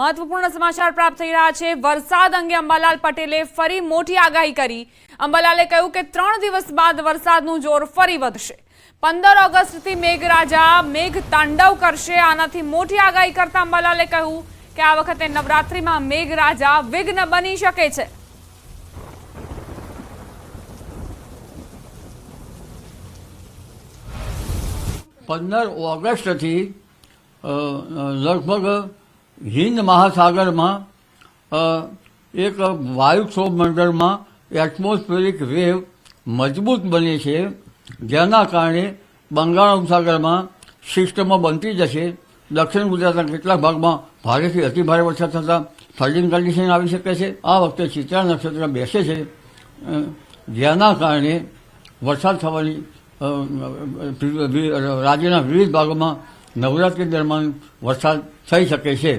મહત્વપૂર્ણ સમાચાર પ્રાપ્ત થઈ રહ્યા છે. વરસાદ અંગે અંબાલાલ પટેલે ફરી મોટી આગાહી કરી. અંબાલાલે કહ્યું કે ત્રણ દિવસ બાદ વરસાદનું જોર ફરી વધશે. પંદર ઓગસ્ટથી મેઘરાજા મેઘ તાંડવ કરશે. આનાથી મોટી આગાહી કરતા અંબાલાલે કહ્યું કે આ વખતે નવરાત્રિમાં મેઘરાજા વિઘ્ન બની શકે છે. પંદર ઓગસ્ટથી લગભગ હિન્દ મહાસાગરમાં એક વાયુક્ષોભ મંડળમાં એટમોસ્ફેરિક વેવ મજબૂત બને છે, જેના કારણે બંગાળ ઉપસાગરમાં સિસ્ટમો બનતી જશે. દક્ષિણ ગુજરાતના કેટલાક ભાગમાં ભારેથી અતિભારે વરસાદ થતાં ફ્લડિંગ કન્ડિશન આવી શકે છે. આ વખતે ચિત્રા નક્ષત્ર બેસે છે જેના કારણે વરસાદ થવાની રાજ્યના વિવિધ ભાગોમાં નવરાત્રી દરમિયાન વરસાદ થઈ શકે છે.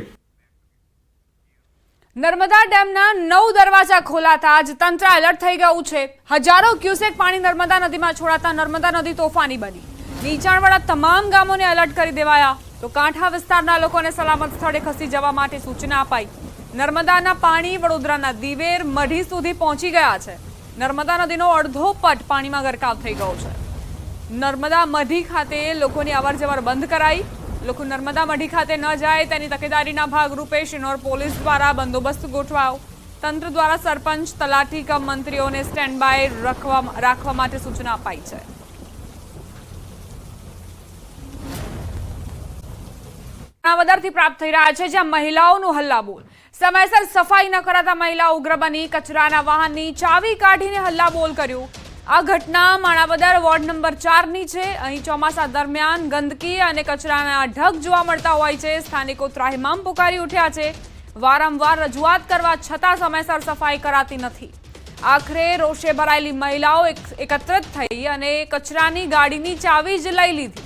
નર્મદા ડેમના નવ દરવાજા ખોલાતા જ તંત્ર એલર્ટ થઈ ગયું છે. હજારો ક્યુસેક પાણી નર્મદા નદીમાં છોડાતા નર્મદા નદી તોફાની બની. નીચાણવાળા તમામ ગામોને એલર્ટ કરી દેવાયા. તો કાંઠા વિસ્તારના લોકોને સલામત સ્થળે ખસી જવા માટે સૂચના અપાઈ. નર્મદાના પાણી વડોદરાના દિવેર મઢી સુધી પહોંચી ગયા છે. નર્મદા નદીનો અડધો પટ પાણીમાં ગરકાવ થઈ ગયો છે. નર્મદા મઢી ખાતે લોકોની અવરજવર બંધ કરાઈ. લોકો નર્મદા મઢી ખાતે ન જાય તેની તકેદારીના ભાગરૂપે શિનોર પોલીસ દ્વારા બંદોબસ્ત ગોઠવાયો. તંત્ર દ્વારા સરપંચ, તલાટી કમ મંત્રીઓને સ્ટેન્ડ બાય રાખવા માટે સૂચના અપાઈ છે. બનાવદરથી પ્રાપ્ત થઈ રહ્યા છે, જ્યાં મહિલાઓનું હલ્લાબોલ. સમયસર સફાઈ ન કરાતા મહિલા ઉગ્ર બની, કચરાના વાહનની ચાવી કાઢીને હલ્લાબોલ કર્યું. આ ઘટના માણાવદર વોર્ડ નંબર ચારની છે. અહીં ચોમાસા દરમિયાન ગંદકી અને કચરાના ઢગ જોવા મળતા હોય છે. સ્થાનિકો ત્રાહિમામ પુકારી ઉઠ્યા છે. વારંવાર રજૂઆત કરવા છતાં સમયસર સફાઈ કરાતી નથી. આખરે રોષે ભરાયેલી મહિલાઓ એક- એકત્રિત થઈ અને કચરાની ગાડીની ચાવી જ લઈ લીધી.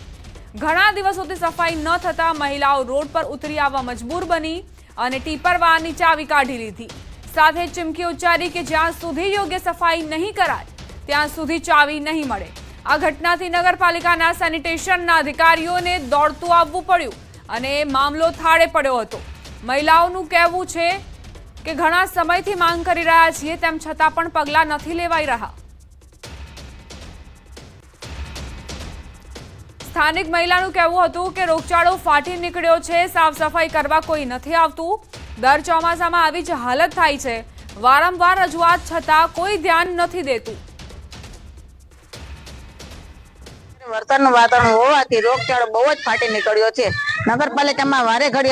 ઘણા દિવસોથી સફાઈ ન થતા મહિલાઓ રોડ પર ઉતરી આવવા મજબૂર બની અને ટીપર વાહનની ચાવી કાઢી લીધી. સાથે ચીમકી ઉચ્ચારી કે જ્યાં સુધી યોગ્ય સફાઈ નહીં કરાય ત્યાં સુધી ચાવી નહીં મળે. આ ઘટનાથી નગરપાલિકાના સેનિટેશનના અધિકારીઓને દોડતું આવવું પડ્યું અને મામલો થાળે પડ્યો હતો. મહિલાઓનું કહેવું છે કે ઘણા સમયથી માંગ કરી રહ્યા છીએ તેમ છતાં પણ પગલાં નથી લેવાઈ રહ્યા. સ્થાનિક મહિલાનું કહેવું હતું કે રોગચાળો ફાટી નીકળ્યો છે, સાફ સફાઈ કરવા કોઈ નથી આવતું. દર ચોમાસામાં આવી જ હાલત થાય છે. વારંવાર રજૂઆત છતાં કોઈ ધ્યાન નથી દેતું. વરસાદનું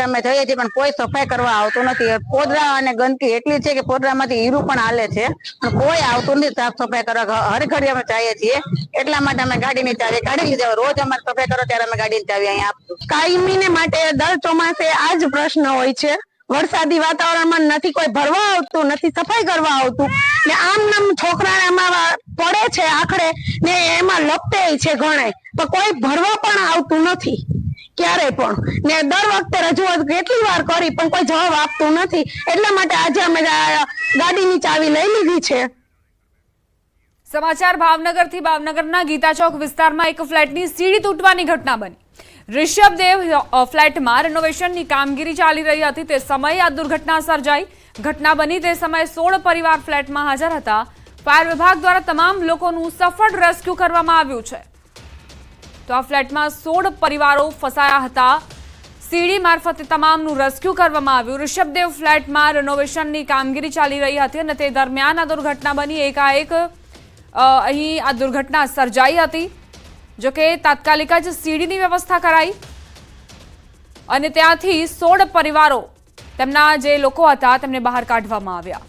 અમે જઈએ છીએ કોઈ સફાઈ કરવા આવતું નથી. પોદરા અને ગંદકી એટલી છે કે પોદરામાંથી હીરું પણ હાલે છે કોઈ આવતું નથી સાફ સફાઈ કરવા. હર અમે જઈએ છીએ. એટલા માટે અમે ગાડીની ચાવી કાઢી લીધી. રોજ અમારે સફાઈ કરો, ત્યારે અમે ગાડીની ચાવી અહીંયા આપશું. કાયમીને માટે દર ચોમાસે આ જ પ્રશ્ન હોય છે. વરસાદી વાતાવરણમાં નથી કોઈ ભરવા આવતું, નથી સફાઈ કરવા આવતું. ને આમ નામ છોકરા એમાં પડે છે આખડે ને એમાં લપટે છે ઘણે પણ કોઈ ભરવા પણ આવતું નથી. ક્યારે પણ. ને દર વખતે રજૂઆત કેટલી વાર કરી, પણ કોઈ જવાબ આપતું નથી. એટલા માટે આજે અમે ગાડીની ચાવી લઈ લીધી છે. સમાચાર ભાવનગરથી ભાવનગરના ગીતા ચોક વિસ્તારમાં એક ફ્લેટની સીડી તૂટવાની ઘટના બની. ઋષભદેવ દેવ ફ્લેટમાં રેનોવેશનની કામગીરી ચાલી રહી હતી. તે સમયે આ દુર્ઘટના સર્જાઈ. ઘટના બની તે સમયે સોળ પરિવાર ફ્લેટમાં હાજર હતા. ફાયર વિભાગ દ્વારા તમામ લોકોનું સફળ રેસ્ક્યુ કરવામાં આવ્યું છે. તો આ ફ્લેટમાં સોળ પરિવારો ફસાયા હતા. સીડી મારફતે તમામનું રેસ્ક્યુ કરવામાં આવ્યું. ઋષભદેવ ફ્લેટમાં રેનોવેશનની કામગીરી ચાલી રહી હતી અને તે દરમિયાન આ દુર્ઘટના બની. એકાએક અહીં આ દુર્ઘટના સર્જાઈ હતી. જો કે તાત્કાલિક જ સીડીની વ્યવસ્થા કરાઈ અને ત્યાંથી સોળ પરિવારો તેમના જે લોકો હતા તેમને બહાર કાઢવામાં આવ્યા.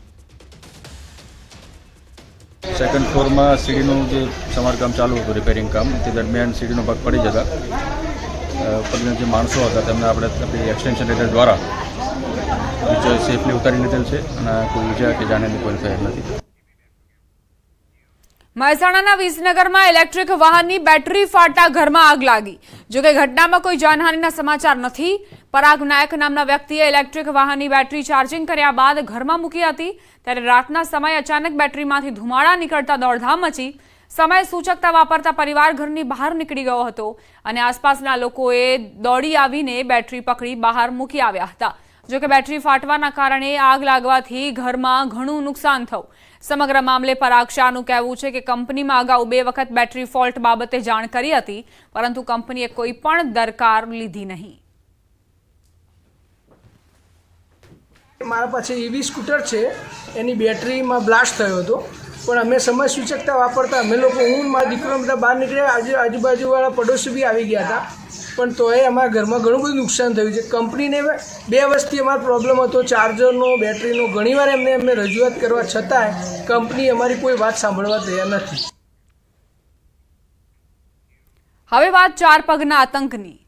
સેકન્ડ ફ્લોરમાં સીડીનું જે સમારકામ ચાલુ હતું રિપેરિંગ કામ, તે દરમિયાન સીડીનો ભાગ પડી જતા. ઉપરના જે માણસો હતા, તેમને આપણે આપણી એક્સટેન્શન રેટર દ્વારા સેફલી ઉતારી લીધેલ છે અને કોઈ ઈજા કે જાણેલી કોઈ થયેલ નથી. મહેસાણાના વિસનગરમાં ઇલેક્ટ્રિક વાહનની બેટરી ફાટતા ઘરમાં આગ લાગી. જોકે ઘટનામાં કોઈ જાનહાનિના સમાચાર નથી પરાગ નાયક નામના વ્યક્તિએ ઇલેક્ટ્રિક વાહનની બેટરી ચાર્જિંગ કર્યા બાદ ઘરમાં મૂકી હતી. ત્યારે રાતના સમયે અચાનક બેટરીમાંથી ધુમાડા નીકળતા દોડધામ મચી. સમય સૂચકતા વાપરતા પરિવાર ઘરની બહાર નીકળી ગયો હતો અને આસપાસના લોકોએ દોડી આવીને બેટરી પકડી બહાર મૂકી આવ્યા હતા. જો કે બેટરી ફાટવાના કારણે આગ લાગવાથી ઘરમાં ઘણું નુકસાન થયું. સમગ્ર મામલે પરાગ શાહનું કહેવું છે કે કંપનીમાં અગાઉ બે વખત બેટરી ફોલ્ટ બાબતે જાણ કરી હતી, પરંતુ કંપનીએ કોઈ પણ દરકાર લીધી નહીં. મારા પાસે ઈવી સ્કૂટર છે, એની બેટરીમાં બ્લાસ્ટ થયો હતો. પણ અમે સમય સૂચકતા વાપરતા અમે લોકો, હું મારા દીકરો બધા બહાર નીકળ્યા, આજુ આજુબાજુવાળા પડોશી બી આવી ગયા હતા. પણ તોય અમારા ઘરમાં ઘણું બધું નુકસાન થયું છે. કંપનીને બે વર્ષથી અમારો પ્રોબ્લેમ હતો. ચાર્જરનો, બેટરીનો ઘણીવાર એમને એમને રજૂઆત કરવા છતાંય કંપની અમારી કોઈ વાત સાંભળવા તૈયાર નથી. હવે વાત ચાર પગના આતંકની.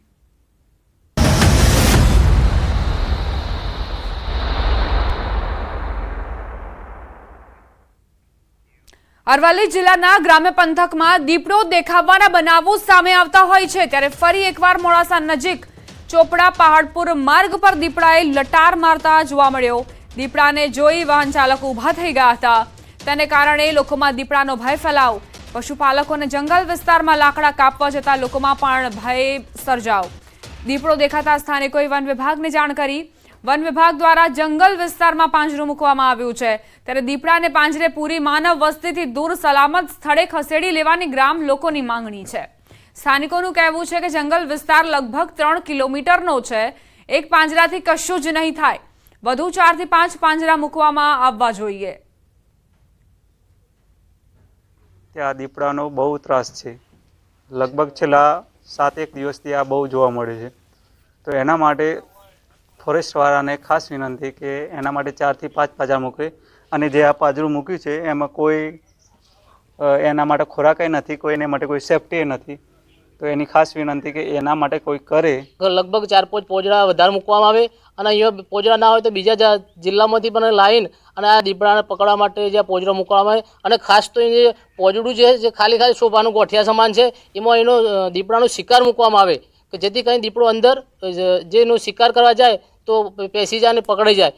અરવલ્લી જિલ્લાના ગ્રામ્ય પંથકમાં દીપડો દેખાવાના બનાવો સામે આવતા હોય છે, ત્યારે ફરી એકવાર મોડાસા નજીક ચોપડા પહાડપુર માર્ગ પર દીપડાએ લટાર મારતા જોવા મળ્યો. દીપડાને જોઈ વાહન ચાલકો ઊભા થઈ ગયા હતા. તેને કારણે લોકોમાં દીપડાનો ભય ફેલાવ પશુપાલકોને જંગલ વિસ્તારમાં લાકડા કાપવા જતા લોકોમાં પણ ભય સર્જાવ દીપડો દેખાતા સ્થાનિકોએ વન વિભાગને જાણ કરી વન વિભાગ દ્વારા જંગલ વિસ્તારમાં પાંજરું મૂકવામાં આવ્યું છે. ત્યારે દીપડાને પાંજરે પૂરી માનવ વસ્તીથી દૂર સલામત સ્થળે ખસેડી લેવાની ગ્રામ લોકોની માંગણી છે. સ્થાનિકોનું કહેવું છે કે જંગલ વિસ્તાર લગભગ ત્રણ કિલોમીટરનો છે. એક પાંજરાથી કશું જ નહીં થાય. વધુ ચારથી પાંચ પાંજરા મૂકવામાં આવવા જોઈએ. ત્યાં દીપડાનો બહુ ત્રાસ છે. લગભગ છેલ્લા સાત એક દિવસથી આ બહુ જોવા મળે છે. તો એના માટે ફોરેસ્ટવાળાને ખાસ વિનંતી કે એના માટે ચારથી પાંચ પાજા મૂકે. અને જે આ પાજરું મૂક્યું છે, એમાં કોઈ એના માટે ખોરાકય નથી, કોઈ એના માટે કોઈ સેફટી નથી. તો એની ખાસ વિનંતી કે એના માટે કોઈ કરે. લગભગ ચાર પાંચ પોજડા વધારે મૂકવામાં આવે અને અહીંયા પોજડા ના હોય તો બીજા જિલ્લામાંથી પણ લાવીને અને આ દીપડાને પકડવા માટે જે પોજડા મૂકવામાં આવે. અને ખાસ તો એ પોજડું છે, જે ખાલી ખાલી શોભાનું ગોઠિયા સમાન છે, એમાં એનો દીપડાનો શિકાર મૂકવામાં આવે. કે જેથી કરીને દીપડો અંદર જેનો શિકાર કરવા જાય તો પેસી જાય અને પકડાઈ જાય.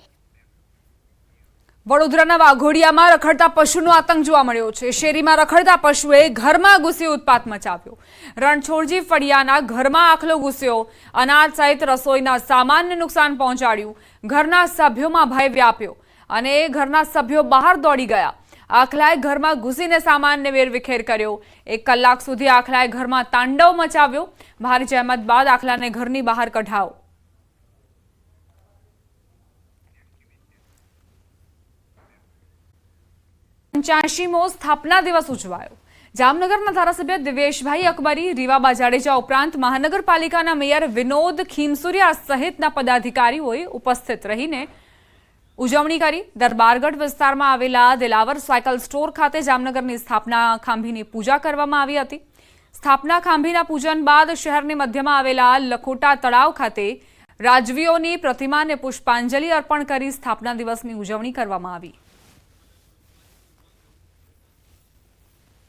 વડોદરાના વાઘોડિયામાં રખડતા પશુનો આતંક જોવા મળ્યો છે. શેરીમાં રખડતા પશુએ ઘરમાં ઘૂસી ઉત્પાત મચાવ્યો. રણછોડજી ફળિયાના ઘરમાં આખલો ઘૂસ્યો. અનાજ સહિત રસોઈના સામાનને નુકસાન પહોંચાડ્યું. ઘરના સભ્યોમાં ભય વ્યાપ્યો અને ઘરના સભ્યો બહાર દોડી ગયા. આખલાએ ઘરમાં ઘૂસીને સામાનને વેરવિખેર કર્યો. એક કલાક સુધી આખલાએ ઘરમાં તાંડવ મચાવ્યો. ભારે જહેમત બાદ આખલાને ઘરની બહાર કઢાવો પંચ્યાસીમો સ્થાપના દિવસ ઉજવાયો. જામનગરના ધારાસભ્ય દિવેશભાઈ અકબરી રીવાબા જાડેજા ઉપરાંત મહાનગરપાલિકાના મેયર વિનોદ ખીમસુરિયા સહિતના પદાધિકારીઓએ ઉપસ્થિત રહીને ઉજવણી કરી. દરબારગઢ વિસ્તારમાં આવેલા દિલાવર સાયકલ સ્ટોર ખાતે જામનગરની સ્થાપના ખાંભીની પૂજા કરવામાં આવી હતી. સ્થાપના ખાંભીના પૂજન બાદ શહેરની મધ્યમાં આવેલા લખોટા તળાવ ખાતે રાજવીઓની પ્રતિમાને પુષ્પાંજલિ અર્પણ કરી સ્થાપના દિવસની ઉજવણી કરવામાં આવી.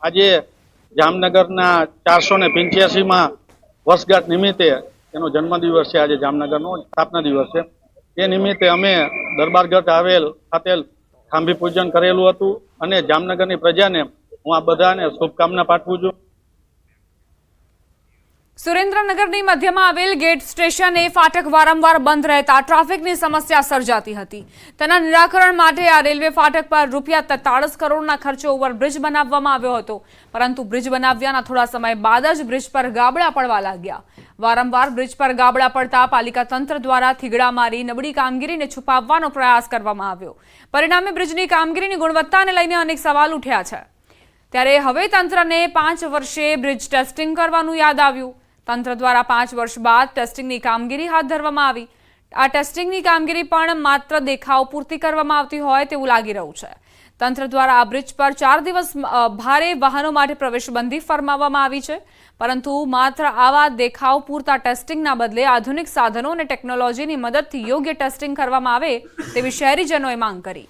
આજે જામનગરના ચારસો ને પંચ્યાસીમાં વર્ષગાંઠ નિમિત્તે એનો જન્મદિવસ છે. આજે જામનગરનો સ્થાપના દિવસ છે. એ નિમિત્તે અમે દરબારગઢ આવેલ ખાતે ખાંભી પૂજન કરેલું હતું અને જામનગરની પ્રજાને હું આ બધાને શુભકામના પાઠવું છું. સુરેન્દ્રનગરની મધ્યમાં આવેલ ગેટ સ્ટેશન ફાટક વારંવાર બંધ રહેતા ટ્રાફિકની સમસ્યા સર્જાતી હતી. તેના નિરાકરણ માટે આ રેલવે ફાટક પર રૂપિયા તેતાળીસ કરોડના ખર્ચો ઉપર બ્રિજ બનાવવામાં આવ્યો હતો. પરંતુ બ્રિજ બનાવ્યાના થોડા સમય બાદ જ બ્રિજ પર ગાબડા પડવા લાગ્યા. વારંવાર બ્રિજ પર ગાબડા પડતા પાલિકા તંત્ર દ્વારા થીગડા મારી નબળી કામગીરીને છુપાવવાનો પ્રયાસ કરવામાં આવ્યો. પરિણામે બ્રિજની કામગીરીની ગુણવત્તાને લઈને અનેક સવાલ ઉઠ્યા છે. ત્યારે હવે તંત્રને પાંચ વર્ષે બ્રિજ ટેસ્ટિંગ કરવાનું યાદ આવ્યું. તંત્ર દ્વારા પાંચ વર્ષ બાદ ટેસ્ટિંગની કામગીરી હાથ ધરવામાં આવી. આ ટેસ્ટિંગની કામગીરી પણ માત્ર દેખાવ પૂરતી કરવામાં આવતી હોય તેવું લાગી રહ્યું છે. તંત્ર દ્વારા આ બ્રિજ પર ચાર દિવસ ભારે વાહનો માટે પ્રવેશબંધી ફરમાવવામાં આવી છે. પરંતુ માત્ર આવા દેખાવ પૂરતા ટેસ્ટિંગના બદલે આધુનિક સાધનો અને ટેકનોલોજીની મદદથી યોગ્ય ટેસ્ટિંગ કરવામાં આવે તેવી શહેરીજનોએ માંગ કરી.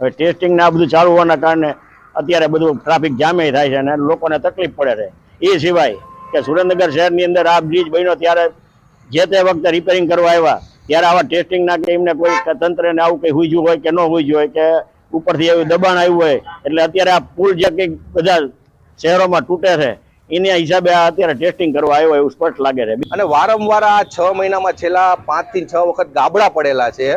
હવે ટેસ્ટિંગ ને આ બધું ચાલુ હોવાના કારણે અત્યારે બધું ટ્રાફિક જામે થાય છે અને લોકોને તકલીફ પડે છે. એ સિવાય કે સુરેન્દ્રનગર શહેરની અંદર આ બ્રિજ બન્યો ત્યારે જે તે વખતે રિપેરિંગ કરવા આવ્યા, ત્યારે આવા ટેસ્ટિંગ ના કે એમને કોઈ તંત્રને આવું કંઈ હુજ્યું હોય કે ન હુજ્યું હોય કે ઉપરથી એવું દબાણ આવ્યું હોય, એટલે અત્યારે આ પુલ જે કંઈક બધા શહેરોમાં તૂટે છે, એના હિસાબે આ અત્યારે ટેસ્ટિંગ કરવા આવ્યો એવું સ્પષ્ટ લાગે છે. અને વારંવાર આ છ મહિનામાં છેલ્લા પાંચથી છ વખત ગાબડા પડેલા છે.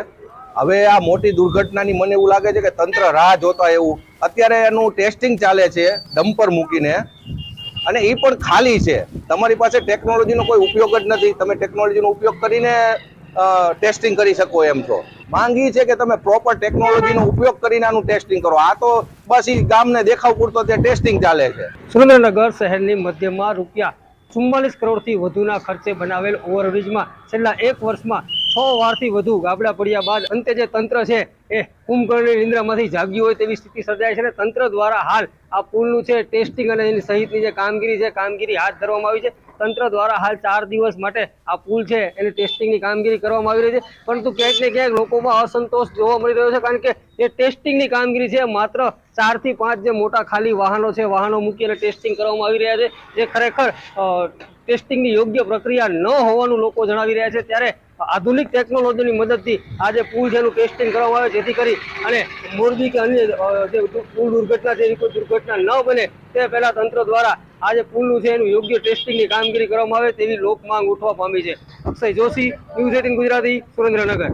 હવે આ મોટી દુર્ઘટનાની મને એવું લાગે છે કે તંત્ર રાહ જોતા એવું. અત્યારે એનું ટેસ્ટિંગ ચાલે છે ડમ્પર મૂકીને. અને એ પણ ખાલી છે. તમારી પાસે ટેકનોલોજીનો કોઈ ઉપયોગ જ નથી. તમે ટેકનોલોજીનો ઉપયોગ કરીને ટેસ્ટિંગ કરી શકો એમ છો. માંગ એ છે કે તમે પ્રોપર ટેકનોલોજીનો ઉપયોગ કરીને આનું ટેસ્ટિંગ કરો. આ તો બસ એ ગામને દેખાવ પૂરતો તે ટેસ્ટિંગ ચાલે છે. સુરેન્દ્રનગર શહેરની મધ્યમાં રૂપિયા ચુમ્માલીસ કરોડથી વધુના ખર્ચે બનાવેલ ઓવરબ્રિજમાં છેલ્લા એક વર્ષમાં છ વારથી વધુ ગાબડા પડ્યા બાદ અંતે જે તંત્ર છે એ કુંભકર્ણની નિંદ્રામાંથી જાગ્યું હોય તેવી સ્થિતિ સર્જાય છે અને તંત્ર દ્વારા હાલ આ પુલનું છે, ટેસ્ટિંગ અને એની સહિતની જે કામગીરી છે, કામગીરી હાથ ધરવામાં આવી છે. તંત્ર દ્વારા હાલ ચાર દિવસ માટે આ પુલ છે, એની ટેસ્ટિંગની કામગીરી કરવામાં આવી રહી છે. પરંતુ ક્યાંક ને ક્યાંક લોકોમાં અસંતોષ જોવા મળી રહ્યો છે, કારણ કે એ ટેસ્ટિંગની કામગીરી છે, માત્ર ચારથી પાંચ જે મોટા ખાલી વાહનો છે, વાહનો મૂકી અને ટેસ્ટિંગ કરવામાં આવી રહ્યા છે, જે ખરેખર ટેસ્ટિંગની યોગ્ય પ્રક્રિયા ન હોવાનું લોકો જણાવી રહ્યા છે. ત્યારે આધુનિક ટેકનોલોજીની મદદથી આ જે પુલ છે, એનું ટેસ્ટિંગ કરવામાં આવે, જેથી કરી અને મોરબી કે અન્ય જે પુલ દુર્ઘટના જેવી કોઈ દુર્ઘટના ન બને, તે પહેલાં તંત્ર દ્વારા આ જે પુલનું છે, એનું યોગ્ય ટેસ્ટિંગની કામગીરી કરવામાં આવે તેવી લોક માંગ ઉઠવા પામી છે. Akshay Joshi, news eighteen Gujarati, Surendranagar.